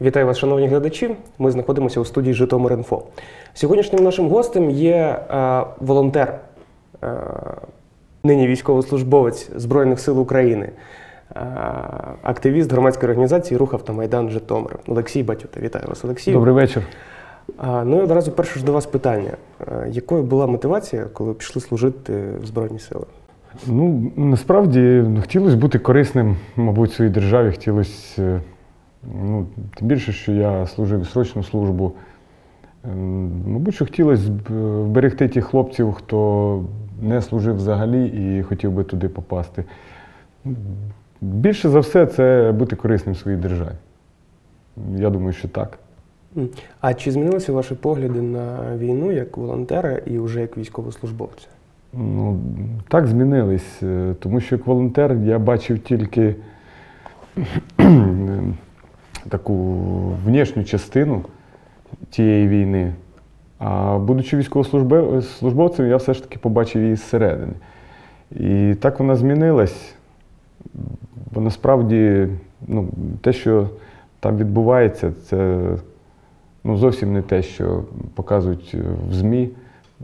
Вітаю вас, шановні глядачі. Ми знаходимося у студії Житомир.Інфо. Сьогоднішнім нашим гостем є е, волонтер, е, нині військовослужбовець Збройних сил України, е, активіст громадської організації Рух Автомайдан Житомир. Олексій Батюта. Вітаю вас, Олексій. Добрий вечір. А, ну і одразу перше ж до вас питання. Е, Якою була мотивація, коли пішли служити в Збройні сили? Ну, насправді хотілося бути корисним, мабуть, своїй державі. Хотілося, е, ну, тим більше, що я служив срочну службу. Ем, Мабуть, що хотілося б е, вберегти тих хлопців, хто не служив взагалі і хотів би туди попасти. Більше за все, це бути корисним своїй державі. Я думаю, що так. А чи змінилися ваші погляди на війну як волонтера і вже як військовослужбовця? Ну, так змінились, е, тому що як волонтер я бачив тільки таку внішню частину тієї війни. А будучи військовослужбовцем, я все ж таки побачив її зсередини. І так вона змінилась. Бо насправді ну, те, що там відбувається, це ну, зовсім не те, що показують в ЗМІ.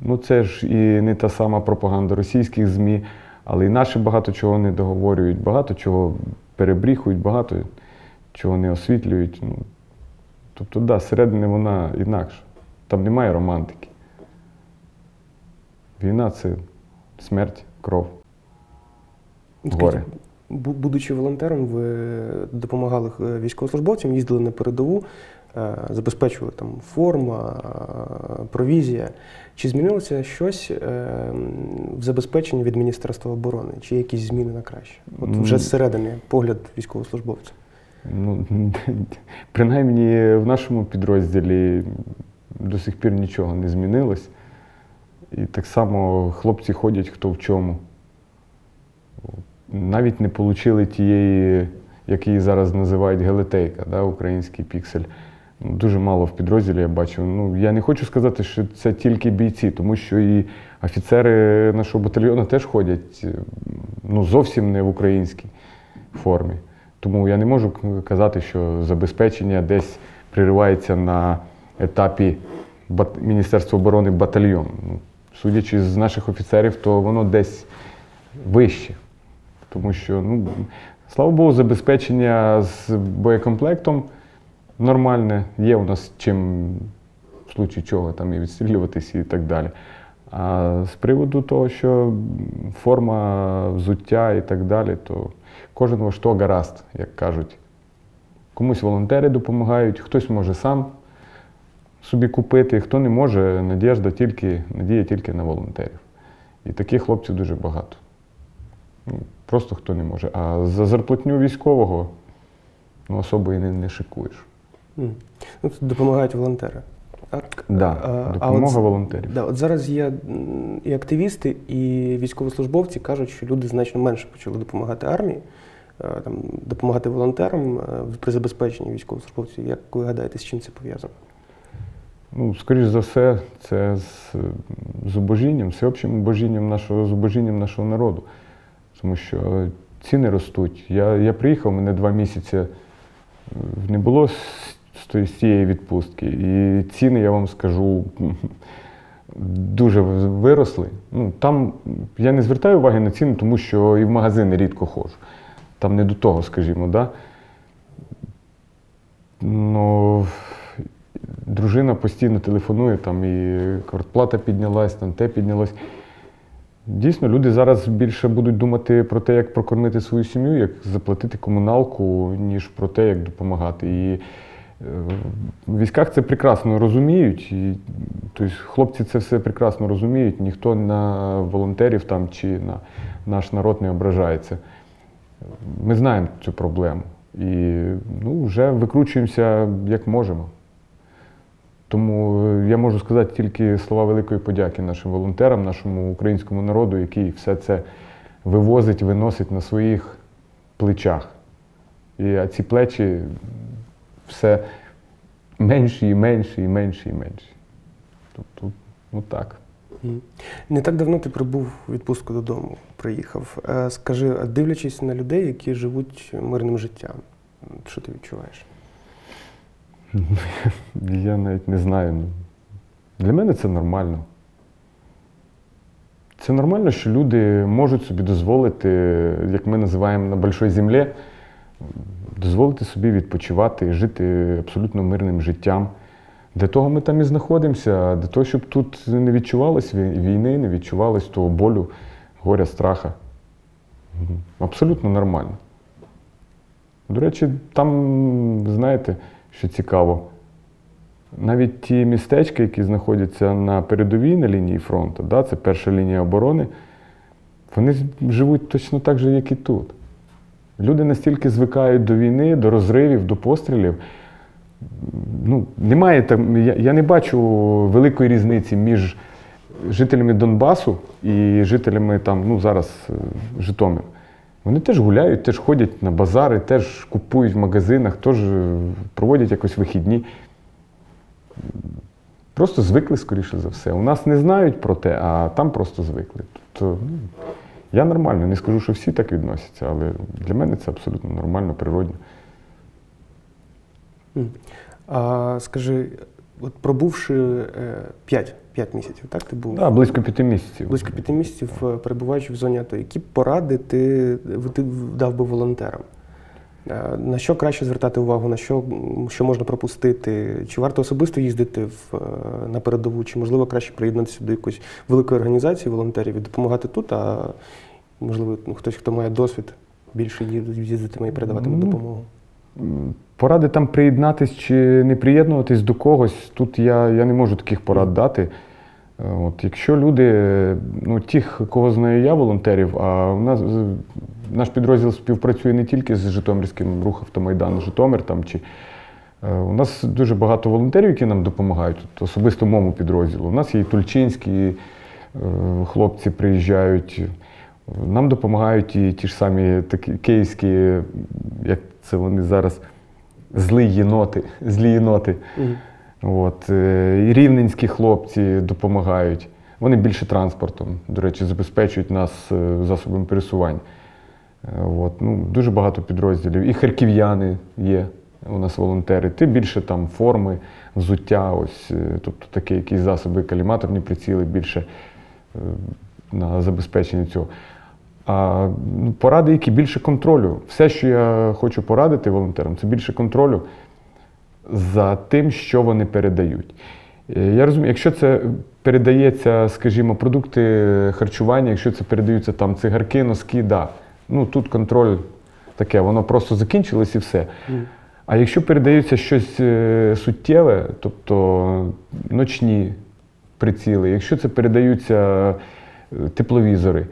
Ну, це ж і не та сама пропаганда російських ЗМІ, але і наші багато чого не договорюють, багато чого перебріхують, багато чого не освітлюють. Ну, тобто, да, зсередини вона інакша. Там немає романтики. Війна це смерть, кров. Горе. Будучи волонтером, ви допомагали е, військовослужбовцям, їздили на передову, е, забезпечували там форма, провізія. Чи змінилося щось е, в забезпеченні від Міністерства оборони? Чи якісь зміни на краще? От вже зсередини погляд військовослужбовця. Ну, принаймні в нашому підрозділі до сих пір нічого не змінилось. І так само хлопці ходять хто в чому. Навіть не отримали тієї, як її зараз називають, гелетейка, да, український піксель. Ну, Дуже мало в підрозділі я бачив. Ну, я не хочу сказати, що це тільки бійці, тому що і офіцери нашого батальйону теж ходять ну, зовсім не в українській формі. Тому я не можу казати, що забезпечення десь приривається на етапі Міністерства оборони батальйон. Ну, судячи з наших офіцерів, то воно десь вище. Тому що, ну, слава Богу, забезпечення з боєкомплектом нормальне. Є у нас чим, в случаї чого, там і відстрілюватись і так далі. А з приводу того, що форма, взуття і так далі, то кожен во що гаразд, як кажуть. Комусь волонтери допомагають, хтось може сам собі купити, хто не може, надіжда тільки, надія тільки на волонтерів. І таких хлопців дуже багато. Ну, Просто хто не може. А за зарплатню військового ну, особо і не, не шикуєш. Ну, тут допомагають волонтери. Так? Да, А- а допомога от- волонтерів. Да, от зараз є і активісти, і військовослужбовці кажуть, що люди значно менше почали допомагати армії, е, там, допомагати волонтерам е, при забезпеченні військовослужбовців. Як ви гадаєте, з чим це пов'язано? Ну, скоріш за все, це з зубожінням, всеобщим убожінням нашого зубожінням нашого народу. Тому що ціни ростуть. Я, я приїхав, мене два місяці е, не було з, цієї відпустки. І ціни, я вам скажу, дуже виросли. Ну, там я не звертаю уваги на ціни, тому що і в магазини рідко ходжу. Там не до того, скажімо, да? Ну, дружина постійно телефонує, там і квартплата піднялась, там те піднялось. Дійсно, люди зараз більше будуть думати про те, як прокормити свою сім'ю, як заплатити комуналку, ніж про те, як допомагати. І в військах це прекрасно розуміють. І, тобто, хлопці це все прекрасно розуміють. Ніхто на волонтерів там чи на наш народ не ображається. Ми знаємо цю проблему. І ну, вже викручуємося як можемо. Тому е, я можу сказати тільки слова великої подяки нашим волонтерам, нашому українському народу, який все це вивозить, виносить на своїх плечах. І а ці плечі все менші і менші, і менші, і менші. Тобто, ну так. Не так давно ти прибув у відпустку додому, приїхав. Е, Скажи, дивлячись на людей, які живуть мирним життям, що ти відчуваєш? Я навіть не знаю. Для мене це нормально. Це нормально, що люди можуть собі дозволити, як ми називаємо на большой землі, дозволити собі відпочивати жити абсолютно мирним життям. Для того ми там і знаходимося, для того, щоб тут не відчувалось війни, не відчувалось того болю, горя, страха. Абсолютно нормально. До речі, там, знаєте, що цікаво, навіть ті містечка, які знаходяться на передовій на лінії фронту, да, це перша лінія оборони, вони живуть точно так же, як і тут. Люди настільки звикають до війни, до розривів, до пострілів. Ну, немає там, я, я не бачу великої різниці між жителями Донбасу і жителями там, ну зараз е, Житомир. Вони теж гуляють, теж ходять на базари, теж купують в магазинах, теж е, проводять якось вихідні. Просто звикли, скоріше за все. У нас не знають про те, а там просто звикли. Тобто, ну, я нормально, не скажу, що всі так відносяться, але для мене це абсолютно нормально, природно. А скажи, от пробувши 5, 5 місяців, так ти був? Да, близько п'яти місяців. Близько п'яти місяців е, перебуваючи в зоні АТО, які поради ти, ти дав би волонтерам? Е, На що краще звертати увагу, на що, що можна пропустити? Чи варто особисто їздити в, е, на передову, чи можливо краще приєднатися до якоїсь великої організації волонтерів і допомагати тут, а можливо, ну, хтось, хто має досвід, більше їздитиме і передаватиме Ну, допомогу? Поради там приєднатись чи не приєднуватись до когось, тут я, я не можу таких порад дати. От, якщо люди, ну тих, кого знаю я, волонтерів, а у нас наш підрозділ співпрацює не тільки з Житомирським рух автомайдан Житомир там чи. е, У нас дуже багато волонтерів, які нам допомагають, от, особисто моєму підрозділу. У нас є і тульчинські е, хлопці приїжджають. Нам допомагають і ті ж самі такі київські, як це вони зараз, злі єноти, злі єноти. Мгм. От, е, і рівненські хлопці допомагають. Вони більше транспортом, до речі, забезпечують нас е, засобами пересувань. Е, От, ну, дуже багато підрозділів. І харків'яни є у нас волонтери. Ти більше там форми, взуття, ось, тобто такі якісь засоби, каліматорні приціли більше на забезпечення цього. А ну, поради, які більше контролю. Все, що я хочу порадити волонтерам, це більше контролю за тим, що вони передають. Е, Я розумію, якщо це передається, скажімо, продукти харчування, якщо це передаються там цигарки, носки, да. Ну тут контроль таке, воно просто закінчилось і все. А якщо передається щось е, суттєве, тобто ночні приціли, якщо це передаються е, тепловізори,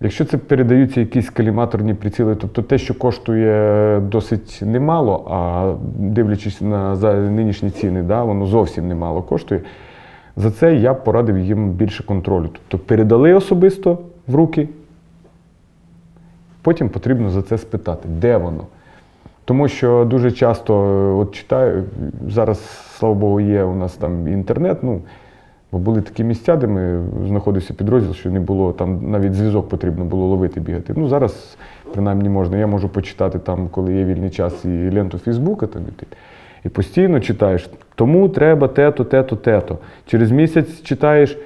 якщо це передаються якісь каліматорні приціли, тобто те, що коштує досить немало, а дивлячись на за нинішні ціни, да, воно зовсім немало коштує. За це я б порадив їм більше контролю. Тобто передали особисто в руки, потім потрібно за це спитати, де воно. Тому що дуже часто от читаю, зараз, слава Богу, є у нас там інтернет. Ну, бо були такі місця, де ми знаходився підрозділ, що не було там навіть зв'язок потрібно було ловити, бігати. Ну зараз принаймні можна. Я можу почитати там, коли є вільний час, і ленту Фейсбука там і, і постійно читаєш. Тому треба те-то, те-то, те-то. Через місяць читаєш.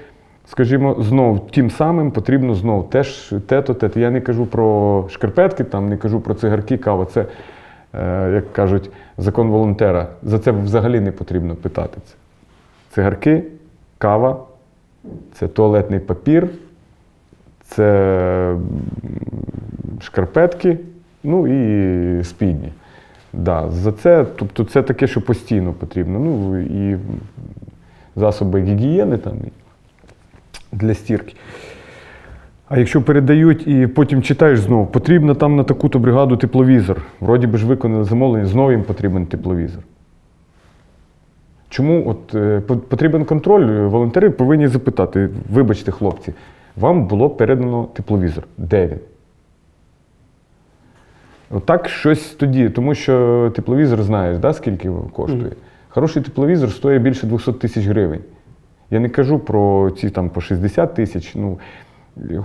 Скажімо, знов тим самим потрібно знов теж те-то, те-то. Я не кажу про шкарпетки, там не кажу про цигарки, кава. Це, е, як кажуть, закон волонтера. За це взагалі не потрібно питати. Цигарки, кава, це туалетний папір, це шкарпетки, ну і спідні. Да, за це, тобто це таке, що постійно потрібно. Ну і засоби гігієни там для стірки. А якщо передають і потім читаєш знову, потрібно там на таку-то бригаду тепловізор. Вроді би ж виконали замовлення, знову їм потрібен тепловізор. Чому от, е, потрібен контроль? Волонтери повинні запитати: вибачте, хлопці, вам було передано тепловізор. Де він? Отак щось тоді, тому що тепловізор знаєш, да, скільки коштує. Мгм. Хороший тепловізор стоїть більше 200 тисяч гривень. Я не кажу про ці там по 60 тисяч. Ну,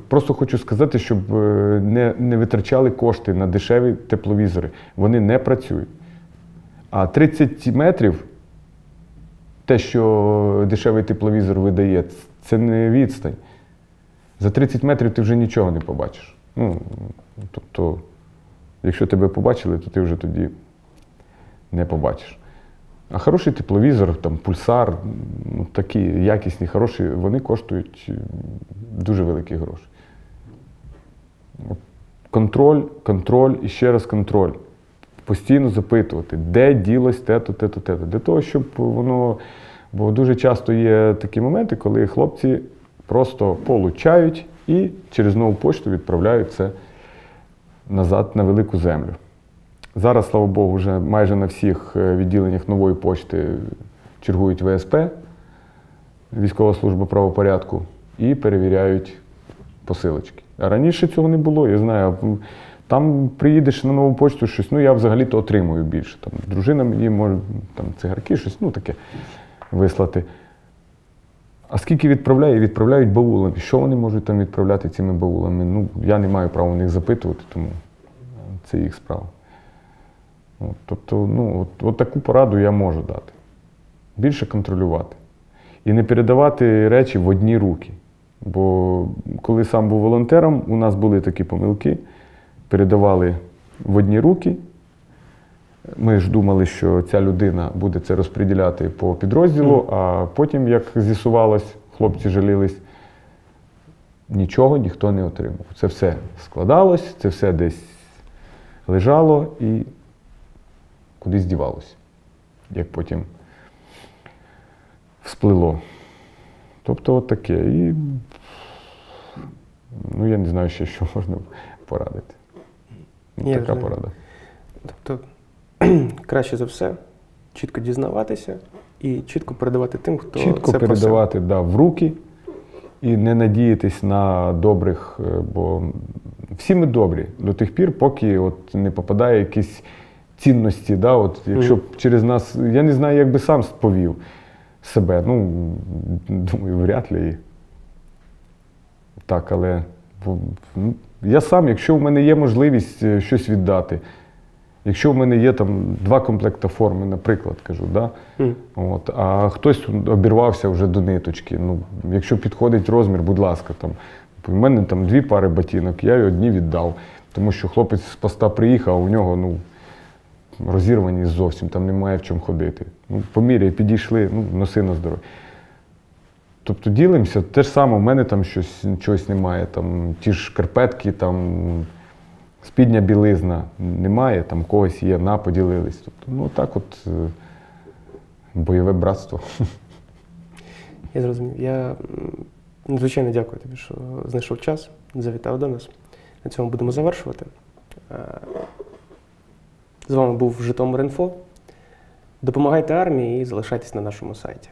просто хочу сказати, щоб е, не, не витрачали кошти на дешеві тепловізори. Вони не працюють. А 30 метрів те, що дешевий тепловізор видає, це не відстань. За 30 метрів ти вже нічого не побачиш. Ну, тобто, якщо тебе побачили, то ти вже тоді не побачиш. А хороший тепловізор, там, пульсар, ну, такі якісні, хороші, вони коштують дуже великі гроші. Контроль, контроль і ще раз контроль. Постійно запитувати, де ділось те-то, те-то, те-то. Для того, щоб воно. Бо дуже часто є такі моменти, коли хлопці просто получають і через нову почту відправляють це назад на велику землю. Зараз, слава Богу, вже майже на всіх е, відділеннях нової почти чергують ВСП, військова служба правопорядку, і перевіряють посилочки. А раніше цього не було. Я знаю, там приїдеш на нову почту щось, ну я взагалі-то отримую більше. Там, дружина мені може там, цигарки, щось, ну таке вислати. А скільки відправляє? Відправляють баулами. Що вони можуть там відправляти цими баулами? Ну, я не маю права них запитувати, тому це їх справа. От, тобто, ну, от, от таку пораду я можу дати. Більше контролювати. І не передавати речі в одні руки. Бо коли сам був волонтером, у нас були такі помилки. Передавали в одні руки. Ми ж думали, що ця людина буде це розподіляти по підрозділу, а потім, як з'ясувалось, хлопці жалілись, нічого ніхто не отримав. Це все складалось, це все десь лежало і кудись дівалося, як потім всплило. Тобто от таке. І ну, я не знаю ще, що можна порадити. Ну, така розумію. порада. Тобто краще за все чітко дізнаватися і чітко передавати тим, хто Чітко це просив. передавати да, в руки і не надіятись на добрих, е, бо всі ми добрі до тих пір, поки от не попадає якісь цінності. Да, от, якщо б через нас, я не знаю, як би сам повів себе. Ну, думаю, вряд ли. Так, але ну, я сам, якщо в мене є можливість е, щось віддати, якщо в мене є там два комплекти форми, наприклад, кажу, да, Мгм. От, а хтось обірвався вже до ниточки. Ну, якщо підходить розмір, будь ласка, там. У мене там дві пари ботинок, я й одні віддав. Тому що хлопець з поста приїхав, а у нього ну, розірвані зовсім, там немає в чому ходити. Ну, поміряй, підійшли, ну, носи на здоров'я. Тобто ділимося, те ж саме, в мене там щось, чогось немає, там ті ж шкарпетки, там спідня білизна немає, там когось є, на, поділились. Тобто, ну так от. е, Бойове братство. Я зрозумів. Я надзвичайно дякую тобі, що знайшов час, завітав до нас. На цьому будемо завершувати. Е, З вами був Житомир.Інфо. Допомагайте армії і залишайтесь на нашому сайті.